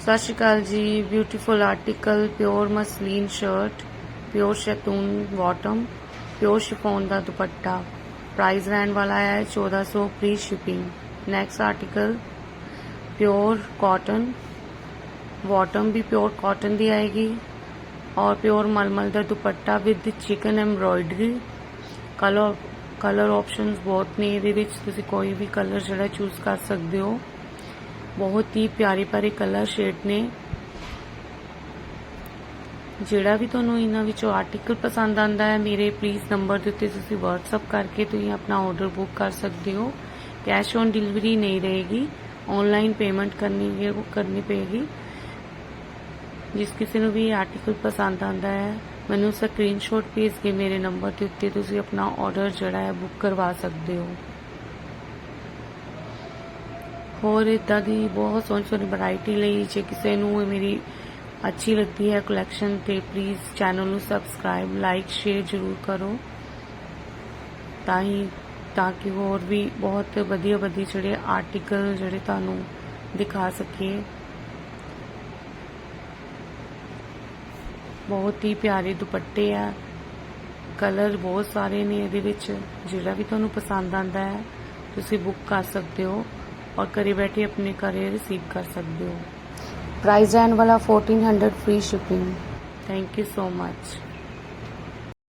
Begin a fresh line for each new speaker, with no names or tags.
Sat Sri Akal ji beautiful article pure muslin shirt pure ਸ਼ੈਤੂਨ bottom pure chiffon ਦਾ ਦੁਪੱਟਾ। Price ਰਹਿਣ ਵਾਲਾ ਹੈ 1400 free shipping next article pure cotton bottom ਵੀ pure cotton ਦੀ ਆਏਗੀ। ਔਰ pure ਮਲਮਲ ਦਾ dupatta with chikan embroidery colour colour options ਬਹੁਤ ਨੇ, ਇਹਦੇ ਵਿੱਚ ਤੁਸੀਂ ਕੋਈ ਵੀ ਕਲਰ ਜਿਹੜਾ ਚੂਜ਼ ਕਰ ਸਕਦੇ ਹੋ। ਬਹੁਤ ਹੀ ਪਿਆਰੇ ਪਿਆਰੇ ਕਲਰ ਸ਼ੇਡ ਨੇ ਜਿਹੜਾ ਵੀ ਤੁਹਾਨੂੰ ਇਹਨਾਂ ਵਿੱਚੋਂ ਆਰਟੀਕਲ ਪਸੰਦ ਆਂਦਾ ਹੈ ਮੇਰੇ ਪਲੀਜ਼ ਨੰਬਰ ਦੇ ਉੱਤੇ ਤੁਸੀਂ WhatsApp ਕਰਕੇ ਤੁਸੀਂ ਆਪਣਾ ਆਰਡਰ ਬੁੱਕ ਕਰ ਸਕਦੇ ਹੋ ਕੈਸ਼ ਔਨ ਡਿਲੀਵਰੀ ਨਹੀਂ ਰਹੇਗੀ ਆਨਲਾਈਨ ਪੇਮੈਂਟ ਕਰਨੀ ਹੈ ਕਰਨੀ ਪਏਗੀ ਜਿਸ ਕਿਸੇ ਨੂੰ ਵੀ ਆਰਟੀਕਲ ਪਸੰਦ ਆਂਦਾ ਹੈ ਮੈਨੂੰ ਸਕਰੀਨਸ਼ਾਟ ਭੇਜ ਕੇ ਮੇਰੇ ਨੰਬਰ ਦੇ ਉੱਤੇ ਤੁਸੀਂ ਆਪਣਾ ਆਰਡਰ ਜਿਹੜਾ ਹੈ ਬੁੱਕ ਕਰਵਾ ਸਕਦੇ ਹੋ ਹੋਰ ਇਦਾਂ ਦੀ ਬਹੁਤ ਸੋਹਣੀ ਸੋਹਣੀ ਵੈਰਾਈਟੀ ਲਈ ਜੇ ਕਿਸੇ ਨੂੰ ਮੇਰੀ ਅੱਛੀ ਲੱਗਦੀ ਹੈ ਕਲੈਕਸ਼ਨ ਤੇ ਪਲੀਜ਼ ਚੈਨਲ ਨੂੰ ਸਬਸਕ੍ਰਾਈਬ ਲਾਈਕ ਸ਼ੇਅਰ ਜ਼ਰੂਰ ਕਰੋ। ਤਾਂ ਹੀ, ਤਾਂ ਕਿ ਹੋਰ ਵੀ ਬਹੁਤ ਵਧੀਆ ਵਧੀਆ ਜਿਹੜੇ ਆਰਟੀਕਲ ਜਿਹੜੇ ਤੁਹਾਨੂੰ ਦਿਖਾ ਸਕੀਏ। ਬਹੁਤ ਹੀ ਪਿਆਰੇ ਦੁਪੱਟੇ ਆ। ਕਲਰ ਬਹੁਤ ਸਾਰੇ ਨੇ ਇਹਦੇ ਵਿੱਚ, ਜਿਹੜਾ ਵੀ ਤੁਹਾਨੂੰ ਪਸੰਦ ਆਂਦਾ ਹੈ, ਤੁਸੀਂ ਬੁੱਕ ਕਰ ਸਕਦੇ ਹੋ। ਔਰ ਘਰੇ ਬੈਠੇ ਆਪਣੇ ਘਰੇ ਰਿਸੀਵ ਕਰ ਸਕਦੇ ਹੋ। ਪ੍ਰਾਈਸ ਰਹਿਣ ਵਾਲਾ 1400 free shipping thank you so much